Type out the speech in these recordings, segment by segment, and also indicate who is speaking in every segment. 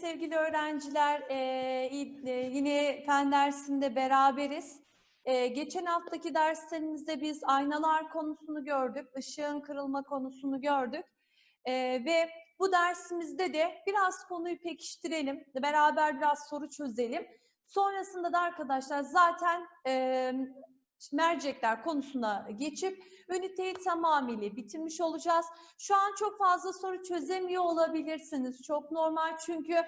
Speaker 1: sevgili öğrenciler, i- eee, yine fen dersinde beraberiz. Eee, geçen haftaki derslerimizde biz aynalar konusunu gördük, ışığın kırılma konusunu gördük. Ve bu dersimizde de biraz konuyu pekiştirelim, beraber biraz soru çözelim. Sonrasında da arkadaşlar zaten mercekler konusuna geçip üniteyi tamamıyla bitirmiş olacağız. Şu an çok fazla soru çözemiyor olabilirsiniz. Çok normal çünkü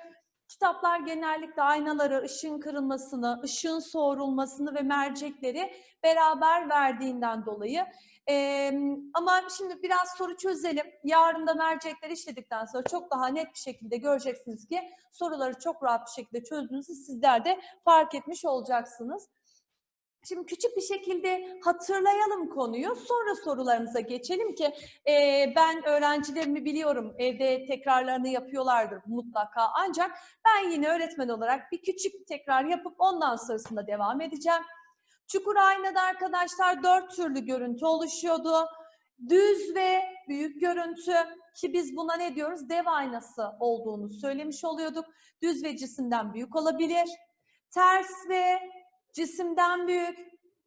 Speaker 1: kitaplar genellikle aynaları, ışığın kırılmasını, ışığın soğurulmasını ve mercekleri beraber verdiğinden dolayı. Ee, ama şimdi biraz soru çözelim. Yarın da mercekleri işledikten sonra çok daha net bir şekilde göreceksiniz ki soruları çok rahat bir şekilde çözdüğünüzü sizler de fark etmiş olacaksınız. Şimdi küçük bir şekilde hatırlayalım konuyu. Sonra sorularımıza geçelim ki e, ben öğrencilerimi biliyorum evde tekrarlarını yapıyorlardır mutlaka. Ancak ben yine öğretmen olarak bir küçük tekrar yapıp ondan sonrasında devam edeceğim. Çukur aynada arkadaşlar dört türlü görüntü oluşuyordu. Düz ve büyük görüntü ki biz buna ne diyoruz? Dev aynası olduğunu söylemiş oluyorduk. Düz ve cisimden büyük olabilir. Ters ve cisimden büyük,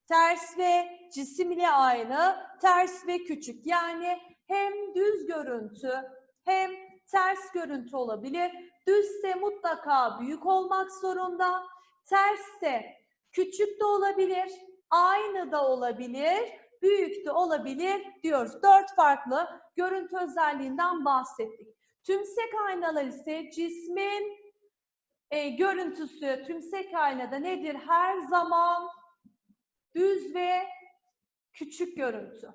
Speaker 1: ters ve cisim ile aynı, ters ve küçük. Yani hem düz görüntü hem ters görüntü olabilir. Düzse mutlaka büyük olmak zorunda. Tersse küçük de olabilir, aynı da olabilir, büyük de olabilir diyoruz. Dört farklı görüntü özelliğinden bahsettik. Tümsek aynalar ise cismin e, görüntüsü tümsek aynada nedir? Her zaman düz ve küçük görüntü.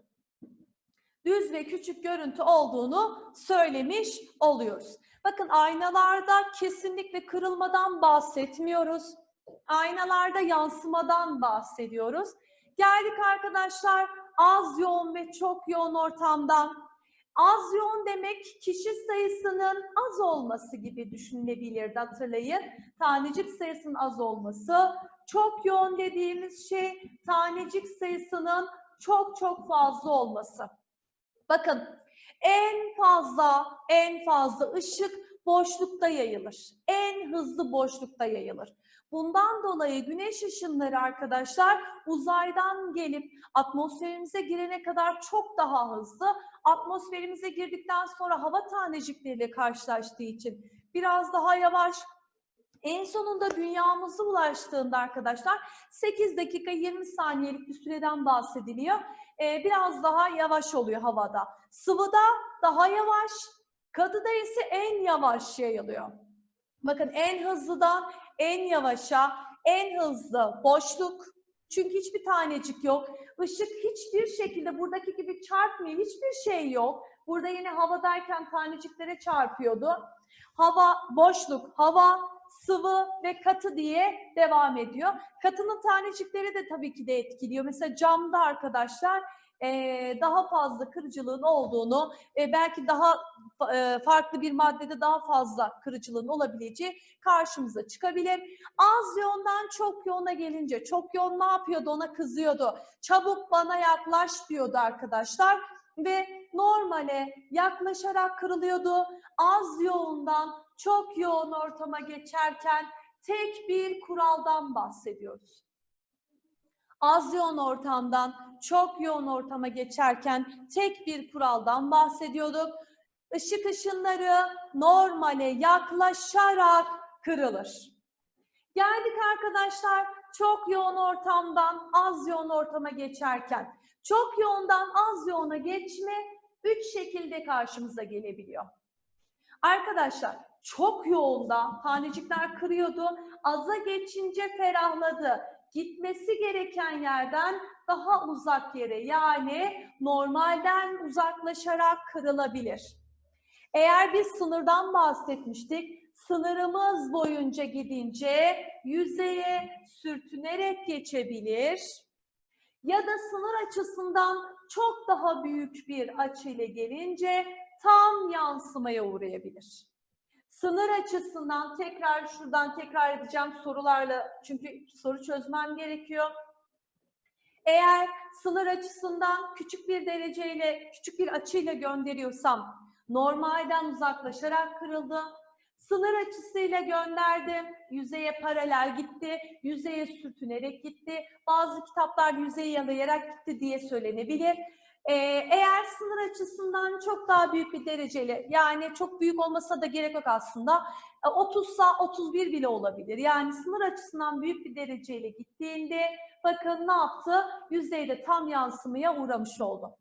Speaker 1: Düz ve küçük görüntü olduğunu söylemiş oluyoruz. Bakın aynalarda kesinlikle kırılmadan bahsetmiyoruz. Aynalarda yansımadan bahsediyoruz. Geldik arkadaşlar az yoğun ve çok yoğun ortamdan. Az yoğun demek kişi sayısının az olması gibi düşünülebilirdi hatırlayın. Tanecik sayısının az olması. Çok yoğun dediğimiz şey tanecik sayısının çok çok fazla olması. Bakın en fazla en fazla ışık boşlukta yayılır. En hızlı boşlukta yayılır. Bundan dolayı güneş ışınları arkadaşlar uzaydan gelip atmosferimize girene kadar çok daha hızlı. Atmosferimize girdikten sonra hava tanecikleriyle karşılaştığı için biraz daha yavaş. En sonunda dünyamıza ulaştığında arkadaşlar 8 dakika 20 saniyelik bir süreden bahsediliyor. Ee, biraz daha yavaş oluyor havada. Sıvıda daha yavaş, katıda ise en yavaş yayılıyor. Bakın en hızlıdan en yavaşa, en hızlı boşluk. Çünkü hiçbir tanecik yok. Işık hiçbir şekilde buradaki gibi çarpmıyor. Hiçbir şey yok. Burada yine havadayken taneciklere çarpıyordu. Hava, boşluk, hava, sıvı ve katı diye devam ediyor. Katının tanecikleri de tabii ki de etkiliyor. Mesela camda arkadaşlar daha fazla kırıcılığın olduğunu, belki daha farklı bir maddede daha fazla kırıcılığın olabileceği karşımıza çıkabilir. Az yoğundan çok yoğuna gelince çok yoğun ne yapıyordu ona kızıyordu. Çabuk bana yaklaş diyordu arkadaşlar ve normale yaklaşarak kırılıyordu. Az yoğundan çok yoğun ortama geçerken tek bir kuraldan bahsediyoruz. Az yoğun ortamdan çok yoğun ortama geçerken tek bir kuraldan bahsediyorduk. Işık ışınları normale yaklaşarak kırılır. Geldik arkadaşlar çok yoğun ortamdan az yoğun ortama geçerken. Çok yoğundan az yoğuna geçme üç şekilde karşımıza gelebiliyor. Arkadaşlar çok yoğunda tanecikler kırıyordu. Aza geçince ferahladı. Gitmesi gereken yerden daha uzak yere yani normalden uzaklaşarak kırılabilir. Eğer biz sınırdan bahsetmiştik, sınırımız boyunca gidince yüzeye sürtünerek geçebilir ya da sınır açısından çok daha büyük bir açıyla gelince tam yansımaya uğrayabilir. Sınır açısından tekrar şuradan tekrar edeceğim sorularla çünkü soru çözmem gerekiyor. Eğer sınır açısından küçük bir dereceyle, küçük bir açıyla gönderiyorsam normalden uzaklaşarak kırıldı. Sınır açısıyla gönderdim. Yüzeye paralel gitti. Yüzeye sürtünerek gitti. Bazı kitaplar yüzeyi yalayarak gitti diye söylenebilir. Ee, eğer sınır açısından çok daha büyük bir dereceyle yani çok büyük olmasa da gerek yok aslında. 30 sa 31 bile olabilir. Yani sınır açısından büyük bir dereceyle gittiğinde bakın ne yaptı? Yüzeyde tam yansımaya uğramış oldu.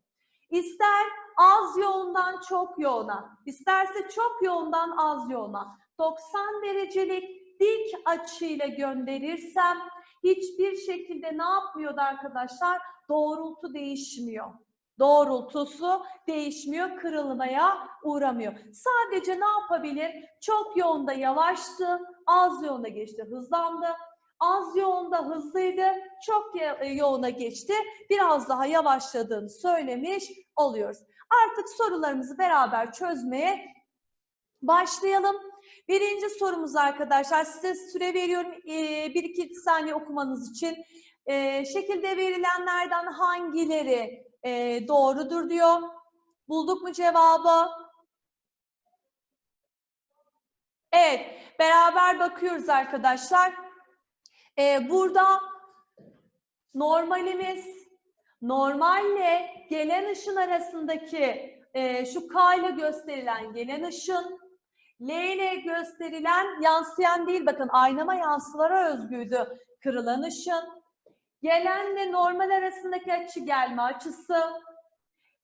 Speaker 1: İster az yoğundan çok yoğuna, isterse çok yoğundan az yoğuna 90 derecelik dik açıyla gönderirsem hiçbir şekilde ne yapmıyordu arkadaşlar? Doğrultu değişmiyor. Doğrultusu değişmiyor, kırılmaya uğramıyor. Sadece ne yapabilir? Çok yoğunda yavaştı, az yoğuna geçti, hızlandı. Az yoğunda hızlıydı, çok yoğuna geçti, biraz daha yavaşladığını söylemiş oluyoruz. Artık sorularımızı beraber çözmeye başlayalım. Birinci sorumuz arkadaşlar size süre veriyorum ee, bir iki saniye okumanız için. Ee, şekilde verilenlerden hangileri e, doğrudur diyor. Bulduk mu cevabı? Evet, beraber bakıyoruz arkadaşlar. Ee, burada normalimiz, normalle gelen ışın arasındaki e, şu K ile gösterilen gelen ışın, L ile gösterilen yansıyan değil bakın aynama yansılara özgüydü kırılan ışın. Gelenle normal arasındaki açı gelme açısı.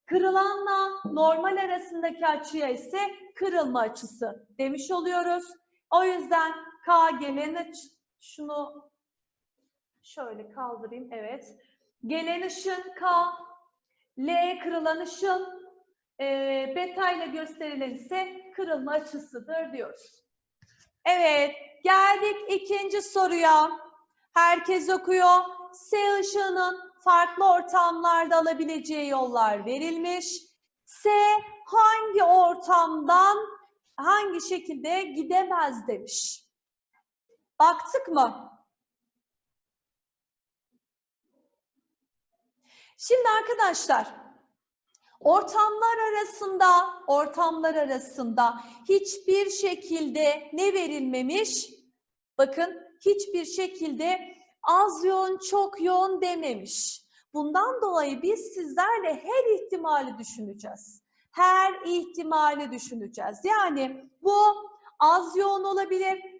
Speaker 1: Kırılanla normal arasındaki açıya ise kırılma açısı demiş oluyoruz. O yüzden K gelen şunu şöyle kaldırayım, evet. Gelen ışın K, L kırılan ışın, e, beta ile gösterilen ise kırılma açısıdır diyoruz. Evet, geldik ikinci soruya. Herkes okuyor. S ışığının farklı ortamlarda alabileceği yollar verilmiş. S hangi ortamdan hangi şekilde gidemez demiş. Baktık mı? Şimdi arkadaşlar ortamlar arasında ortamlar arasında hiçbir şekilde ne verilmemiş? Bakın hiçbir şekilde az yoğun, çok yoğun dememiş. Bundan dolayı biz sizlerle her ihtimali düşüneceğiz. Her ihtimali düşüneceğiz. Yani bu az yoğun olabilir,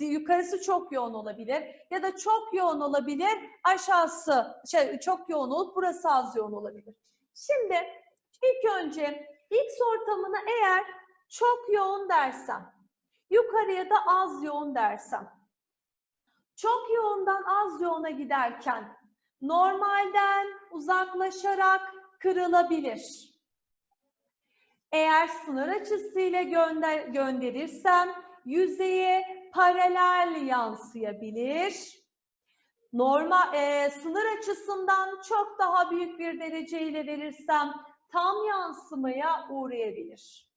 Speaker 1: yukarısı çok yoğun olabilir ya da çok yoğun olabilir, aşağısı şey, çok yoğun olup burası az yoğun olabilir. Şimdi ilk önce X ortamına eğer çok yoğun dersem, yukarıya da az yoğun dersem, çok yoğundan az yoğuna giderken normalden uzaklaşarak kırılabilir. Eğer sınır açısıyla gönder gönderirsem yüzeye paralel yansıyabilir. Normal e, sınır açısından çok daha büyük bir dereceyle verirsem tam yansımaya uğrayabilir.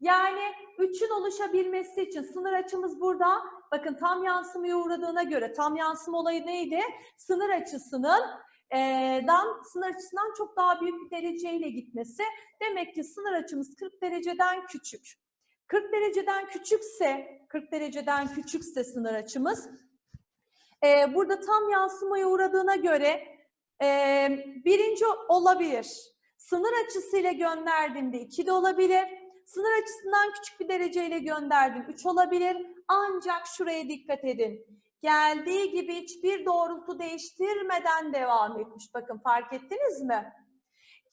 Speaker 1: Yani üçün oluşabilmesi için sınır açımız burada. Bakın tam yansımaya uğradığına göre tam yansıma olayı neydi? Sınır açısının e, dan, sınır açısından çok daha büyük bir dereceyle gitmesi. Demek ki sınır açımız 40 dereceden küçük. 40 dereceden küçükse, 40 dereceden küçükse sınır açımız, e, burada tam yansımaya uğradığına göre e, birinci olabilir. Sınır açısıyla gönderdiğimde 2 de olabilir. Sınır açısından küçük bir dereceyle gönderdim 3 olabilir. Ancak şuraya dikkat edin. Geldiği gibi hiçbir doğrultu değiştirmeden devam etmiş. Bakın fark ettiniz mi?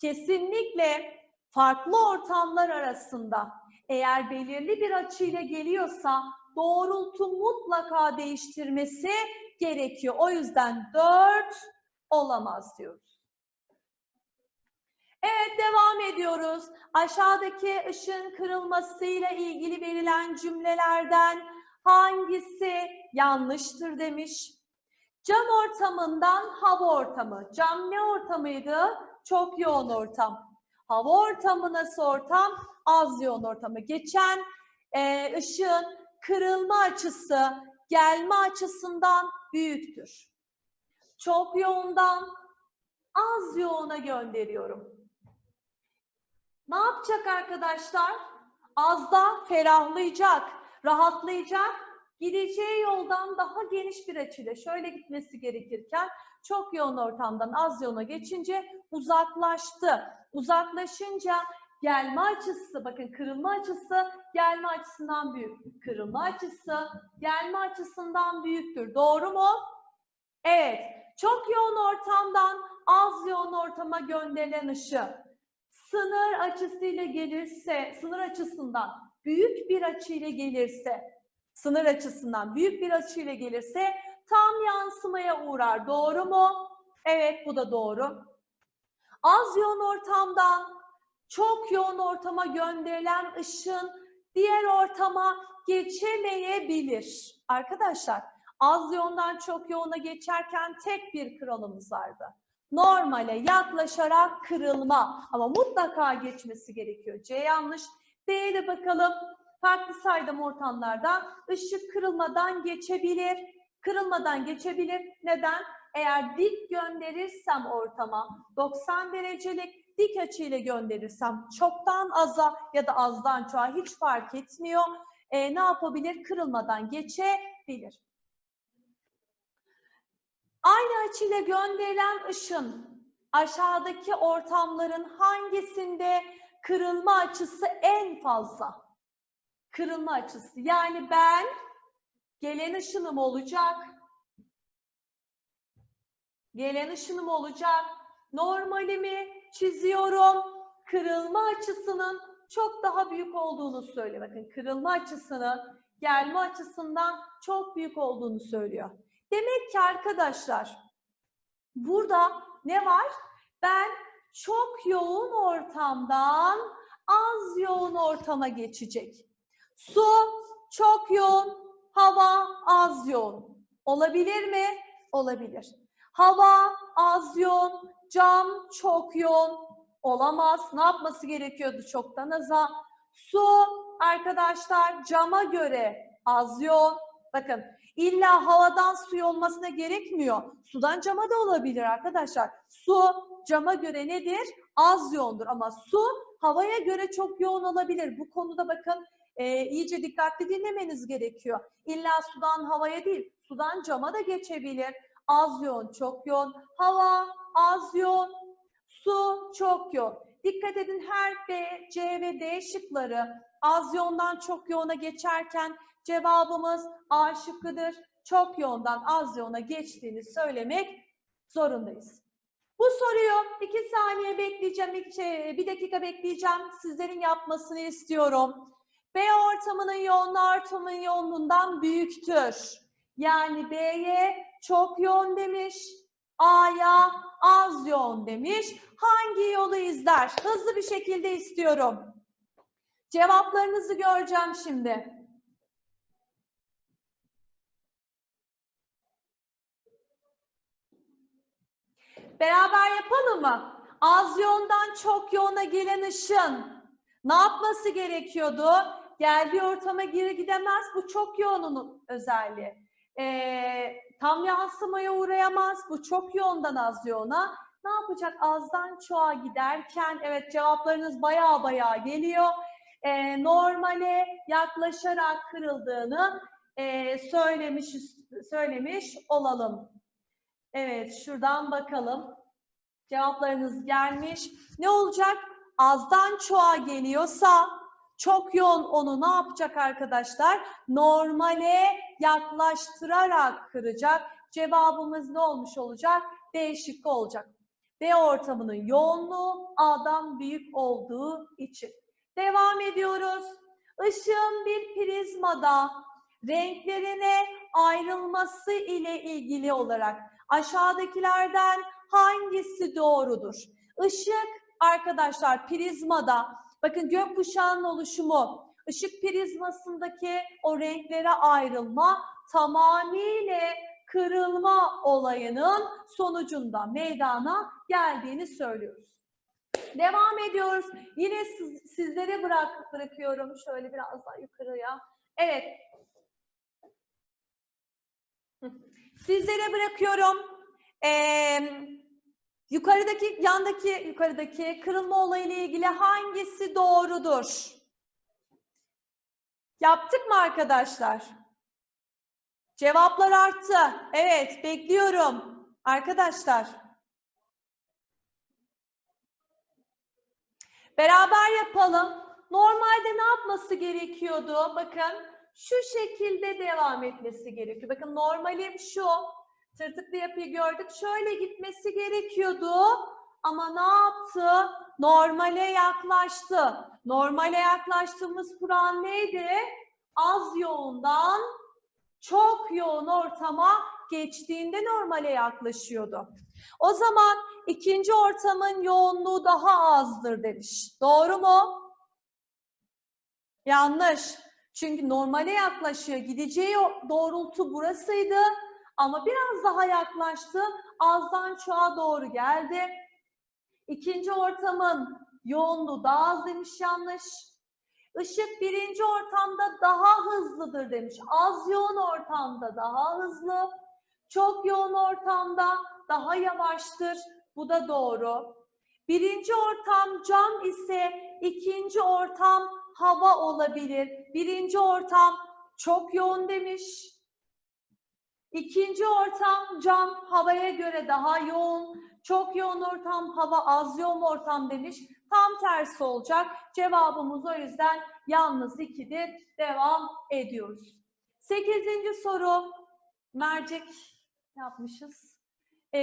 Speaker 1: Kesinlikle farklı ortamlar arasında eğer belirli bir açıyla geliyorsa doğrultu mutlaka değiştirmesi gerekiyor. O yüzden 4 olamaz diyoruz. Evet devam ediyoruz. Aşağıdaki ışın kırılmasıyla ilgili verilen cümlelerden hangisi yanlıştır demiş. Cam ortamından hava ortamı. Cam ne ortamıydı? Çok yoğun ortam. Hava ortamı nasıl ortam? Az yoğun ortamı. Geçen e, ışığın kırılma açısı gelme açısından büyüktür. Çok yoğundan az yoğuna gönderiyorum. Ne yapacak arkadaşlar? Az da ferahlayacak. rahatlayacak. Gideceği yoldan daha geniş bir açıyla şöyle gitmesi gerekirken çok yoğun ortamdan az yoğuna geçince uzaklaştı. Uzaklaşınca gelme açısı, bakın kırılma açısı gelme açısından büyük. Kırılma açısı gelme açısından büyüktür. Doğru mu? Evet. Çok yoğun ortamdan az yoğun ortama gönderilen ışığı sınır açısıyla gelirse, sınır açısından büyük bir açıyla gelirse, sınır açısından büyük bir açıyla gelirse tam yansımaya uğrar. Doğru mu? Evet, bu da doğru. Az yoğun ortamdan çok yoğun ortama gönderilen ışın diğer ortama geçemeyebilir. Arkadaşlar, az yoğundan çok yoğuna geçerken tek bir kuralımız vardı. Normale yaklaşarak kırılma ama mutlaka geçmesi gerekiyor. C yanlış. D'ye de bakalım. Farklı saydam ortamlarda ışık kırılmadan geçebilir. Kırılmadan geçebilir. Neden? Eğer dik gönderirsem ortama 90 derecelik dik açıyla gönderirsem çoktan aza ya da azdan çoğa hiç fark etmiyor. E, ne yapabilir? Kırılmadan geçebilir. Aynı açıyla gönderilen ışın aşağıdaki ortamların hangisinde kırılma açısı en fazla? Kırılma açısı. Yani ben gelen ışınım olacak. Gelen ışınım olacak. Normalimi çiziyorum. Kırılma açısının çok daha büyük olduğunu söylüyor. Bakın kırılma açısının gelme açısından çok büyük olduğunu söylüyor. Demek ki arkadaşlar burada ne var? Ben çok yoğun ortamdan az yoğun ortama geçecek. Su çok yoğun, hava az yoğun. Olabilir mi? Olabilir. Hava az yoğun, cam çok yoğun. Olamaz. Ne yapması gerekiyordu çoktan aza? Su arkadaşlar cama göre az yoğun. Bakın illa havadan suya olmasına gerekmiyor. Sudan cama da olabilir arkadaşlar. Su cama göre nedir? Az yoğundur ama su havaya göre çok yoğun olabilir. Bu konuda bakın e, iyice dikkatli dinlemeniz gerekiyor. İlla sudan havaya değil, sudan cama da geçebilir. Az yoğun, çok yoğun. Hava az yoğun, su çok yoğun. Dikkat edin her B, C ve D şıkları az yoğundan çok yoğuna geçerken cevabımız A şıkkıdır. Çok yoğundan az yoğuna geçtiğini söylemek zorundayız. Bu soruyu iki saniye bekleyeceğim, şey, bir dakika bekleyeceğim. Sizlerin yapmasını istiyorum. B ortamının yoğunluğu ortamın yoğunluğundan büyüktür. Yani B'ye çok yoğun demiş, A'ya az yoğun demiş. Hangi yolu izler? Hızlı bir şekilde istiyorum. Cevaplarınızı göreceğim şimdi. Beraber yapalım mı? Az yoğundan çok yoğuna gelen ışın ne yapması gerekiyordu? Geldiği ortama geri gidemez. Bu çok yoğunun özelliği. Ee, tam yansımaya uğrayamaz. Bu çok yoğundan az yoğuna. Ne yapacak? Azdan çoğa giderken, evet cevaplarınız baya baya geliyor. Ee, normale yaklaşarak kırıldığını e, söylemiş söylemiş olalım. Evet, şuradan bakalım. Cevaplarınız gelmiş. Ne olacak? Azdan çoğa geliyorsa çok yoğun onu ne yapacak arkadaşlar? Normale yaklaştırarak kıracak. Cevabımız ne olmuş olacak? D şıkkı olacak. B ortamının yoğunluğu A'dan büyük olduğu için. Devam ediyoruz. Işığın bir prizmada renklerine ayrılması ile ilgili olarak aşağıdakilerden hangisi doğrudur? Işık arkadaşlar prizmada bakın gökkuşağının oluşumu ışık prizmasındaki o renklere ayrılma tamamıyla kırılma olayının sonucunda meydana geldiğini söylüyoruz. Devam ediyoruz. Yine siz, sizlere bırak bırakıyorum şöyle biraz daha yukarıya. Evet. Sizlere bırakıyorum. Ee, yukarıdaki, yandaki, yukarıdaki kırılma olayıyla ilgili hangisi doğrudur? Yaptık mı arkadaşlar? Cevaplar arttı. Evet, bekliyorum. Arkadaşlar. Beraber yapalım. Normalde ne yapması gerekiyordu? Bakın şu şekilde devam etmesi gerekiyor. Bakın normalim şu. Tırtıklı yapıyı gördük. Şöyle gitmesi gerekiyordu. Ama ne yaptı? Normale yaklaştı. Normale yaklaştığımız kural neydi? Az yoğundan çok yoğun ortama geçtiğinde normale yaklaşıyordu. O zaman ikinci ortamın yoğunluğu daha azdır demiş. Doğru mu? Yanlış. Çünkü normale yaklaşıyor. Gideceği doğrultu burasıydı. Ama biraz daha yaklaştı. Azdan çoğa doğru geldi. İkinci ortamın yoğunluğu daha az demiş yanlış. Işık birinci ortamda daha hızlıdır demiş. Az yoğun ortamda daha hızlı. Çok yoğun ortamda daha yavaştır. Bu da doğru. Birinci ortam cam ise ikinci ortam hava olabilir. Birinci ortam çok yoğun demiş. İkinci ortam cam havaya göre daha yoğun. Çok yoğun ortam hava az yoğun ortam demiş. Tam tersi olacak. Cevabımız o yüzden yalnız 2'dir. Devam ediyoruz. Sekizinci soru. Mercek yapmışız. Ee,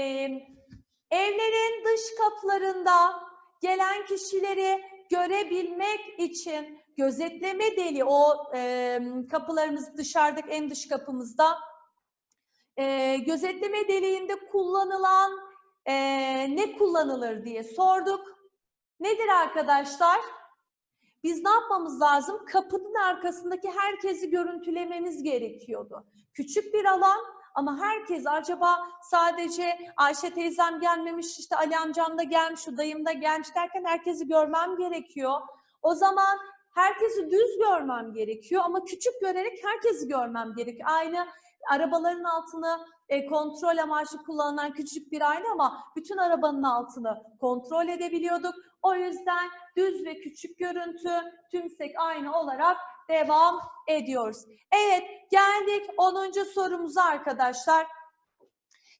Speaker 1: evlerin dış kapılarında gelen kişileri görebilmek için gözetleme deli o e, kapılarımız dışarıdaki en dış kapımızda e, gözetleme deliğinde kullanılan e, ne kullanılır diye sorduk. Nedir arkadaşlar? Biz ne yapmamız lazım? Kapının arkasındaki herkesi görüntülememiz gerekiyordu. Küçük bir alan ama herkes acaba sadece Ayşe teyzem gelmemiş, işte Ali amcam da gelmiş, şu dayım da gelmiş derken herkesi görmem gerekiyor. O zaman herkesi düz görmem gerekiyor ama küçük görerek herkesi görmem gerekiyor. Aynı arabaların altını e, kontrol amaçlı kullanılan küçük bir ayna ama bütün arabanın altını kontrol edebiliyorduk. O yüzden düz ve küçük görüntü tümsek aynı olarak devam ediyoruz. Evet geldik 10. sorumuza arkadaşlar.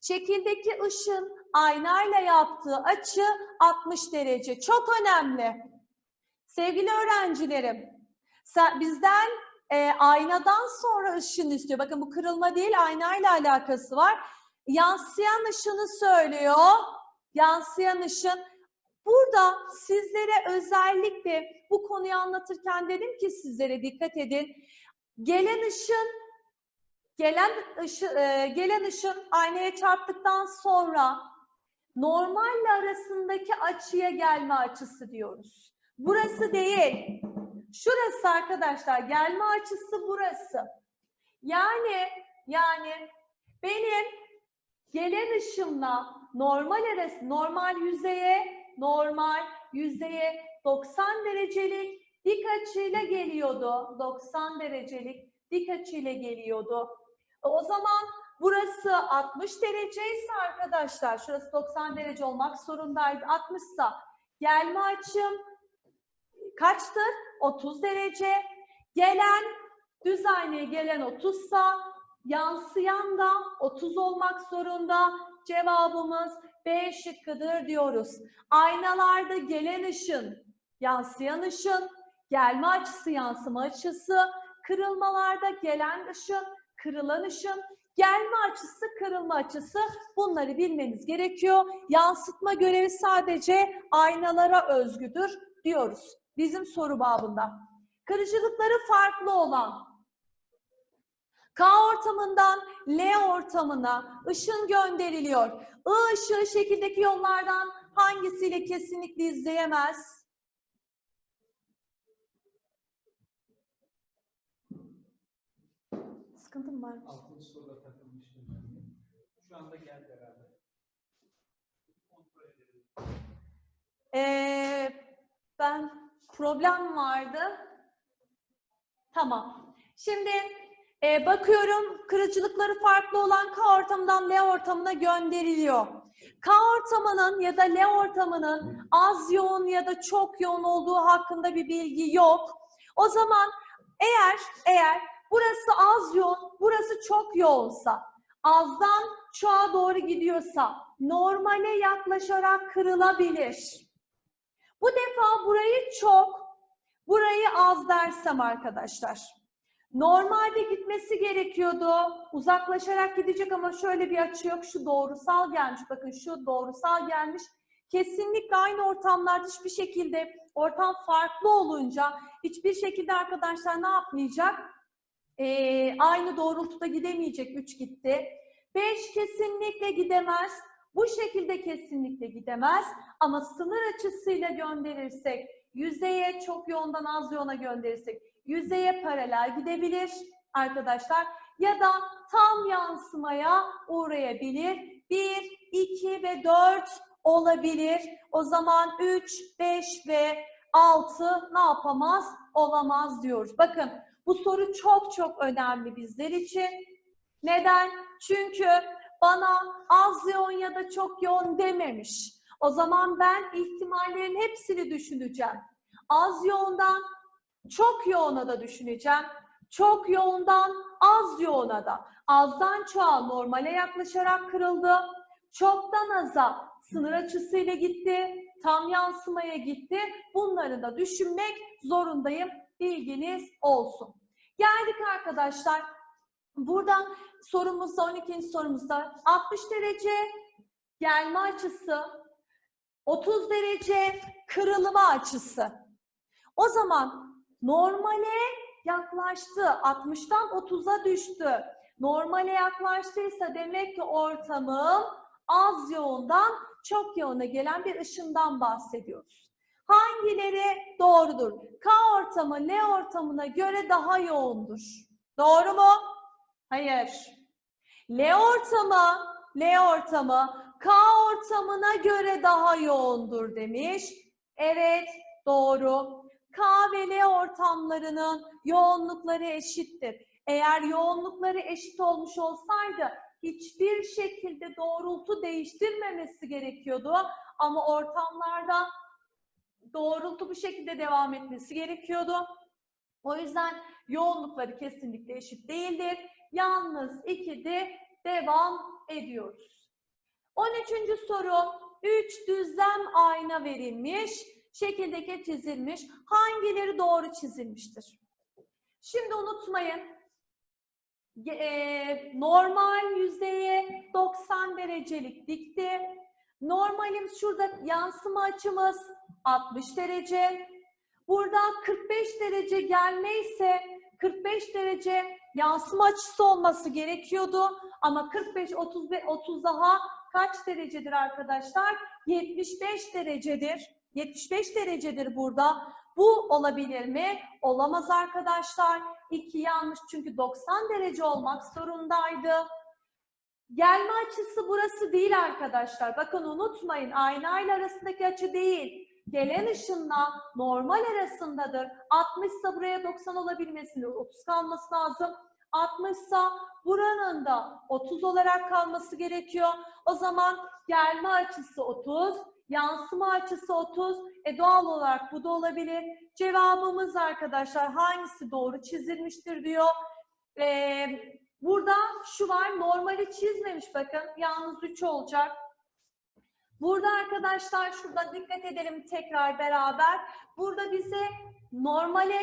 Speaker 1: Şekildeki ışın aynayla yaptığı açı 60 derece. Çok önemli. Sevgili öğrencilerim, bizden e, aynadan sonra ışın istiyor. Bakın bu kırılma değil, aynayla alakası var. Yansıyan ışını söylüyor. Yansıyan ışın. Burada sizlere özellikle bu konuyu anlatırken dedim ki sizlere dikkat edin. Gelen ışın, gelen ışı, e, gelen ışın aynaya çarptıktan sonra normalle arasındaki açıya gelme açısı diyoruz. Burası değil. Şurası arkadaşlar gelme açısı burası. Yani yani benim gelen ışımla normal arası normal yüzeye normal yüzeye 90 derecelik dik açıyla geliyordu. 90 derecelik dik açıyla geliyordu. E, O zaman burası 60 derece ise arkadaşlar şurası 90 derece olmak zorundaydı. 60 ise gelme açım kaçtır? 30 derece. Gelen düz aynaya gelen 30 sa yansıyan da 30 olmak zorunda. Cevabımız B şıkkıdır diyoruz. Aynalarda gelen ışın, yansıyan ışın, gelme açısı, yansıma açısı, kırılmalarda gelen ışın, kırılan ışın, gelme açısı, kırılma açısı bunları bilmeniz gerekiyor. Yansıtma görevi sadece aynalara özgüdür diyoruz bizim soru babında. Kırıcılıkları farklı olan K ortamından L ortamına ışın gönderiliyor. I ışığı şekildeki yollardan hangisiyle kesinlikle izleyemez? Sıkıntım var.
Speaker 2: Altıncı soruda takılmıştım. Şu anda gel beraber. Kontrol edelim.
Speaker 1: Ee, ben problem vardı. Tamam. Şimdi e, bakıyorum kırıcılıkları farklı olan K ortamından L ortamına gönderiliyor. K ortamının ya da L ortamının az yoğun ya da çok yoğun olduğu hakkında bir bilgi yok. O zaman eğer eğer burası az yoğun, burası çok yoğunsa, azdan çoğa doğru gidiyorsa normale yaklaşarak kırılabilir. Bu defa burayı çok, burayı az dersem arkadaşlar. Normalde gitmesi gerekiyordu. Uzaklaşarak gidecek ama şöyle bir açı yok. Şu doğrusal gelmiş. Bakın şu doğrusal gelmiş. Kesinlikle aynı ortamlarda hiçbir şekilde ortam farklı olunca hiçbir şekilde arkadaşlar ne yapmayacak? Ee, aynı doğrultuda gidemeyecek. 3 gitti. 5 kesinlikle gidemez. Bu şekilde kesinlikle gidemez. Ama sınır açısıyla gönderirsek, yüzeye çok yoğundan az yoğuna gönderirsek, yüzeye paralel gidebilir arkadaşlar. Ya da tam yansımaya uğrayabilir. 1, 2 ve 4 olabilir. O zaman 3, 5 ve 6 ne yapamaz? Olamaz diyoruz. Bakın bu soru çok çok önemli bizler için. Neden? Çünkü bana az yoğun ya da çok yoğun dememiş. O zaman ben ihtimallerin hepsini düşüneceğim. Az yoğundan çok yoğuna da düşüneceğim. Çok yoğundan az yoğuna da. Azdan çoğa normale yaklaşarak kırıldı. Çoktan aza sınır açısıyla gitti. Tam yansımaya gitti. Bunları da düşünmek zorundayım. Bilginiz olsun. Geldik arkadaşlar. Buradan sorumuzda 12. sorumuzda 60 derece gelme açısı, 30 derece kırılma açısı. O zaman normale yaklaştı. 60'tan 30'a düştü. Normale yaklaştıysa demek ki ortamım az yoğundan çok yoğuna gelen bir ışından bahsediyoruz. Hangileri doğrudur? K ortamı L ortamına göre daha yoğundur. Doğru mu? Hayır. L ortamı, L ortamı K ortamına göre daha yoğundur demiş. Evet, doğru. K ve L ortamlarının yoğunlukları eşittir. Eğer yoğunlukları eşit olmuş olsaydı hiçbir şekilde doğrultu değiştirmemesi gerekiyordu. Ama ortamlarda doğrultu bu şekilde devam etmesi gerekiyordu. O yüzden yoğunlukları kesinlikle eşit değildir. Yalnız 2'de devam ediyoruz. 13. soru. 3 düzlem ayna verilmiş. Şekildeki çizilmiş. Hangileri doğru çizilmiştir? Şimdi unutmayın. E, normal yüzeye 90 derecelik dikti. Normalimiz şurada yansıma açımız 60 derece. Burada 45 derece gelme ise 45 derece yansıma açısı olması gerekiyordu. Ama 45, 30, ve 30 daha kaç derecedir arkadaşlar? 75 derecedir. 75 derecedir burada. Bu olabilir mi? Olamaz arkadaşlar. 2 yanlış çünkü 90 derece olmak zorundaydı. Gelme açısı burası değil arkadaşlar. Bakın unutmayın aynayla arasındaki açı değil. Gelen ışınla normal arasındadır. 60 ise buraya 90 olabilmesini 30 kalması lazım. 60 ise buranın da 30 olarak kalması gerekiyor. O zaman gelme açısı 30, yansıma açısı 30. E doğal olarak bu da olabilir. Cevabımız arkadaşlar hangisi doğru çizilmiştir diyor. Ee, burada şu var normali çizmemiş bakın. Yalnız 3 olacak. Burada arkadaşlar şurada dikkat edelim tekrar beraber. Burada bize normale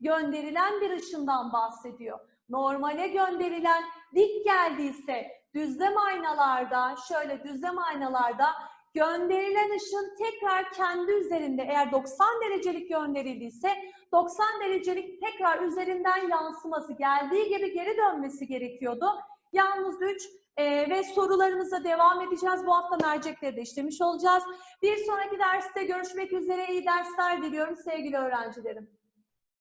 Speaker 1: gönderilen bir ışından bahsediyor. Normale gönderilen dik geldiyse düzlem aynalarda, şöyle düzlem aynalarda gönderilen ışın tekrar kendi üzerinde eğer 90 derecelik gönderildiyse 90 derecelik tekrar üzerinden yansıması geldiği gibi geri dönmesi gerekiyordu. Yalnız 3 e, ve sorularımıza devam edeceğiz. Bu hafta mercekleri de işlemiş olacağız. Bir sonraki derste görüşmek üzere. İyi dersler diliyorum sevgili öğrencilerim.